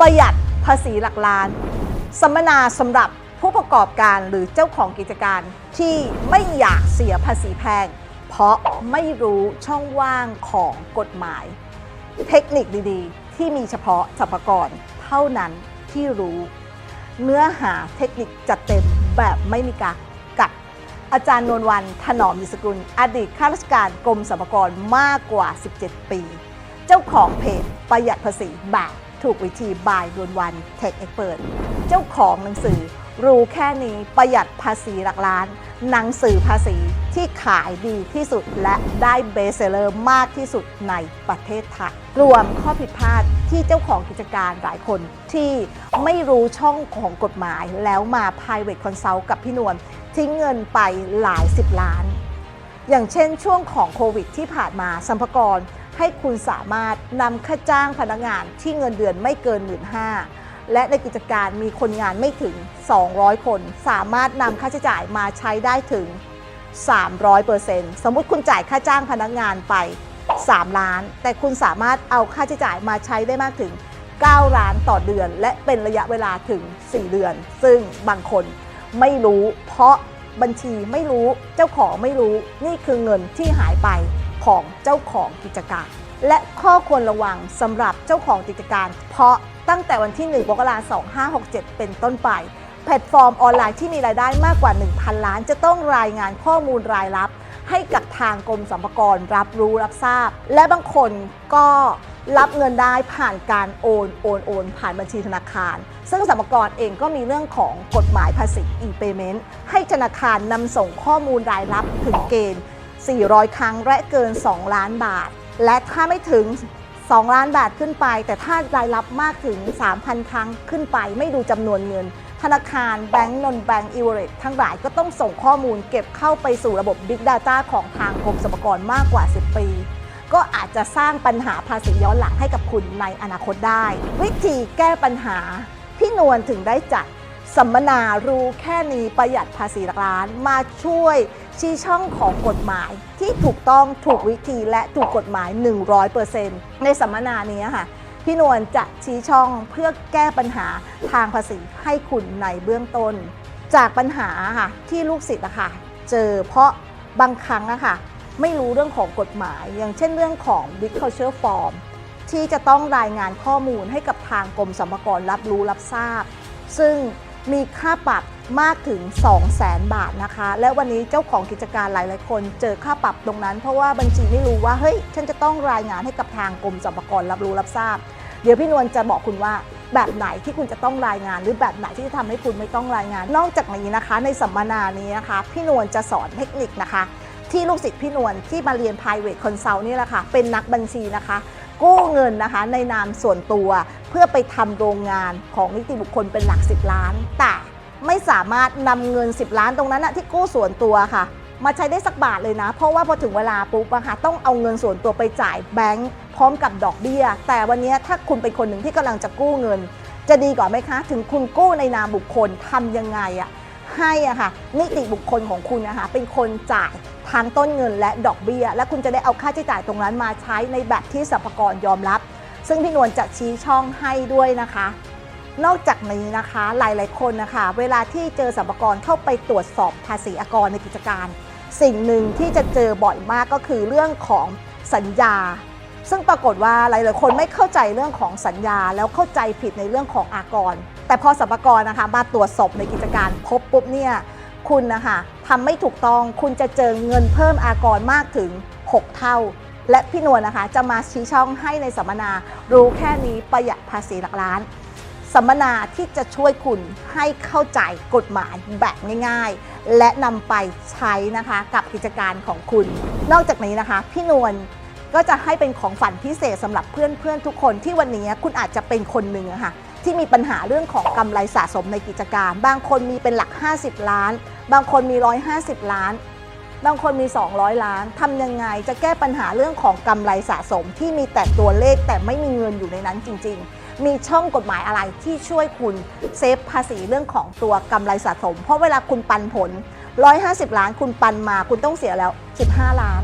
ประหยัดภาษีหลักล้าน สัมมนาสำหรับผู้ประกอบการหรือเจ้าของกิจการที่ไม่อยากเสียภาษีแพง เพราะไม่รู้ช่องว่างของกฎหมาย เทคนิคดีๆ ที่มีเฉพาะสรรพากรเท่านั้นที่รู้ เนื้อหาเทคนิคจัดเต็มแบบไม่มีกากับอาจารย์นวลวันถนอมยิสกุล อดีตข้าราชการกรมสรรพากรมากกว่า 17 ปี เจ้าของเพจประหยัดภาษีแบบ ถูกวิธีบายนวลวันเทคเอ็กเปิดเจ้าของหนังสือ รู้แค่นี้ประหยัดภาษีหลักล้าน หนังสือภาษีที่ขายดีที่สุดและได้เบสเซอร์มากที่สุดในประเทศไทยรวมข้อผิดพลาดที่เจ้าของกิจการหลายคนที่ไม่รู้ช่องของกฎหมายแล้วมา private consult กับพี่นวลทิ้งเงินไปหลายสิบล้าน อย่างเช่นช่วงของโควิดที่ผ่านมาสัมภากร ให้คุณสามารถนำค่าจ้างพนักงานที่เงินเดือนไม่เกิน 1 5ื่นและในกิจการมีคนงานไม่ถึง 200 คน สามารถนำค่าใช้จ่ายมาใช้ได้ถึง 300%สมมุติคุณจ่ายค่าจ้างพนักงานไป 3 ล้าน แต่คุณสามารถเอาค่าใช้จ่ายมาใช้ได้มากถึง 9 ล้านต่อเดือน และเป็นระยะเวลาถึง 4 เดือน ซึ่งบางคนไม่รู้ เพราะบัญชีไม่รู้เจ้าของไม่รู้นี่คือเงินที่หายไป ของเจ้าของกิจการ และข้อควรระวังสำหรับเจ้าของกิจการ เพราะตั้งแต่วันที่ 1มกราคม2567 เป็นต้นไป แพลตฟอร์มออนไลน์ที่มีรายได้มากกว่า 1,000 ล้าน จะต้องรายงานข้อมูลรายรับ ให้กับทางกรมสรรพากรรับรู้รับทราบ และบางคนก็รับเงินได้ผ่านการโอนโอนโอนผ่านบัญชีธนาคาร ซึ่งสรรพากรเองก็มีเรื่องของกฎหมายภาษี e-payment ให้ธนาคารนำส่งข้อมูลรายรับถึงเกณฑ์ 400 ครั้งและเกิน 2 ล้านบาท และถ้าไม่ถึง 2 ล้านบาทขึ้นไป แต่ถ้ารายรับมากถึง 3,000 ครั้งขึ้นไปไม่ดูจำนวนเงิน ธนาคารแบงก์นนแบงก์อีเวอเรตทั้งหลายก็ต้องส่งข้อมูลเก็บเข้าไปสู่ระบบ Big Data ของทางกรมสรรพากรมากกว่า 10 ปีก็อาจจะสร้างปัญหาภาษีย้อนหลังให้กับคุณในอนาคตได้ วิธีแก้ปัญหา พี่นวลถึงได้จัดสัมมนารู้แค่นี้ประหยัดภาษีหลักล้านมาช่วย ชี้ช่องของกฎหมายที่ถูกต้องถูกวิธีและถูกกฎหมาย 100%ในสัมมนานี้ค่ะพี่นวลจะชี้ช่องเพื่อแก้ปัญหาทางภาษีให้คุณในเบื้องต้น จากปัญหาค่ะที่ลูกศิษย์อะค่ะเจอเพราะบางครั้งอะค่ะไม่รู้เรื่องของกฎหมาย อย่างเช่นเรื่องของ Big Culture Form ที่จะต้องรายงานข้อมูลให้กับทางกรมสรรพากรรับรู้รับทราบ ซึ่งมีค่าปรับ มากถึง 2 0 0แสนบาทนะคะ และวันนี้เจ้าของกิจการหลาย ๆ คนเจอค่าปรับตรงนั้น เพราะว่าบัญชีไม่รู้ว่าเฮ้ยฉันจะต้องรายงานให้กับทางกรมสรรพากรรับรู้รับทราบ เดี๋ยวพี่นวลจะบอกคุณว่าแบบไหนที่คุณจะต้องรายงาน หรือแบบไหนที่จะทำให้คุณไม่ต้องรายงาน นอกจากนี้นะคะ ในสัมมนานี้นะคะ พี่นวลจะสอนเทคนิคนะคะ ที่ลูกศิษย์พี่นวลที่มาเรียน private consult นี่แหละค่ะเป็นนักบัญชีนะคะ กู้เงินนะคะ ในนามส่วนตัวเพื่อไปทำโรงงานของนิติบุคคลเป็นหลัก10ล้านแต่ ไม่สามารถนำเงิน 10 ล้านตรงนั้นนะที่กู้ส่วนตัวค่ะ มาใช้ได้สักบาทเลยนะ เพราะว่าพอถึงเวลาปุ๊บอะค่ะต้องเอาเงินส่วนตัวไปจ่ายแบงก์พร้อมกับดอกเบี้ย แต่วันนี้ถ้าคุณเป็นคนหนึ่งที่กำลังจะกู้เงิน จะดีกว่าไหมคะ ถึงคุณกู้ในนามบุคคลทำยังไงอะให้อะค่ะนิติบุคคลของคุณนะคะเป็นคนจ่ายทางต้นเงินและดอกเบี้ย และคุณจะได้เอาค่าใช้จ่ายตรงนั้นมาใช้ในแบบที่สรรพากรยอมรับ ซึ่งพี่นวลจะชี้ช่องให้ด้วยนะคะ นอกจากนี้นะคะหลายๆคนนะคะ เวลาที่เจอสรรพากรเข้าไปตรวจสอบภาษีอากรในกิจการ สิ่งหนึ่งที่จะเจอบ่อยมากก็คือเรื่องของสัญญา ซึ่งปรากฏว่าหลายๆคนไม่เข้าใจเรื่องของสัญญา แล้วเข้าใจผิดในเรื่องของอากร แต่พอสรรพากรนะคะมาตรวจสอบในกิจการพบปุ๊บเนี่ยคุณนะคะทำไม่ถูกต้องคุณจะเจอเงินเพิ่มอากรมากถึง 6 เท่า และพี่นวลนะคะจะมาชี้ช่องให้ในสัมมนา รู้แค่นี้ประหยัดภาษีหลักล้าน สัมมนาที่จะช่วยคุณให้เข้าใจกฎหมายแบบง่ายๆ และนำไปใช้นะคะกับกิจการของคุณ นอกจากนี้นะคะพี่นวลก็จะให้เป็นของฝันพิเศษสำหรับเพื่อนๆทุกคนที่วันนี้คุณอาจจะเป็นคนหนึ่งะค่ะที่มีปัญหาเรื่องของกำไรสะสมในกิจการ บางคนมีเป็นหลัก 50 ล้าน บางคนมี 150 ล้าน บางคนมี 200 ล้านทำยังไงจะแก้ปัญหาเรื่องของกำไรสะสมที่มีแต่ตัวเลขแต่ไม่มีเงินอยู่ในนั้นจริง ๆ มีช่องกฎหมายอะไรที่ช่วยคุณเซฟภาษีเรื่องของตัวกำไรสะสม เพราะเวลาคุณปันผล 150 ล้านคุณปันมา คุณต้องเสียแล้ว 15 ล้าน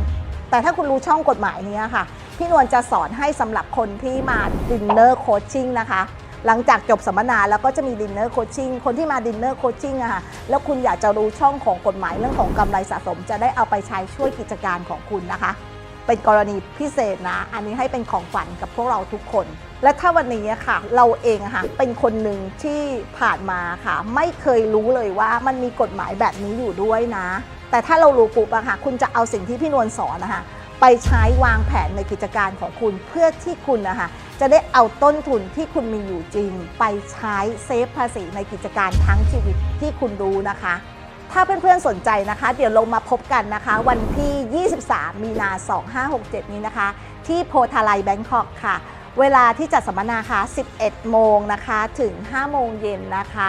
แต่ถ้าคุณรู้ช่องกฎหมายนี้ค่ะ พี่นวลจะสอนให้สำหรับคนที่มาดินเนอร์โคชชิ่งนะคะ หลังจากจบสัมมนาแล้วก็จะมีดินเนอร์โคชชิ่งคนที่มาดินเนอร์โคชชิ่งอะค่ะแล้วคุณอยากจะรู้ช่องของกฎหมายเรื่องของกำไรสะสม จะได้เอาไปใช้ช่วยกิจการของคุณนะคะ เป็นกรณีพิเศษนะ อันนี้ให้เป็นของฝันกับพวกเราทุกคน และถ้าวันนี้ค่ะ เราเองอะค่ะเป็นคนหนึ่งที่ผ่านมาค่ะ ไม่เคยรู้เลยว่ามันมีกฎหมายแบบนี้อยู่ด้วยนะ แต่ถ้าเรารู้ปุ๊บอะค่ะ คุณจะเอาสิ่งที่พี่นวลสอนนะคะไปใช้วางแผนในกิจการของคุณเพื่อที่คุณนะคะ จะได้เอาต้นทุนที่คุณมีอยู่จริง ไปใช้เซฟภาษีในกิจการทั้งชีวิตที่คุณรู้นะคะ ถ้าเพื่อนๆสนใจนะคะ เดี๋ยวลงมาพบกันนะคะ วันที่ 23 มีนา 2567 นี้นะคะ ที่โพธาไลแบงคอกค่ะ เวลาที่จัดสัมมนาค่ะ 11 โมงนะคะ ถึง 5 โมงเย็นนะคะ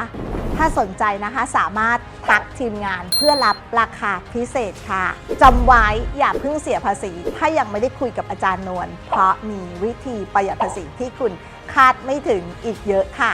ถ้าสนใจนะคะสามารถตักทีมงานเพื่อรับราคาพิเศษค่ะจำไว้อย่าเพิ่งเสียภาษี ถ้ายังไม่ได้คุยกับอาจารย์นวลเพราะมีวิธีประหยัดภาษีที่คุณคาดไม่ถึงอีกเยอะค่ะ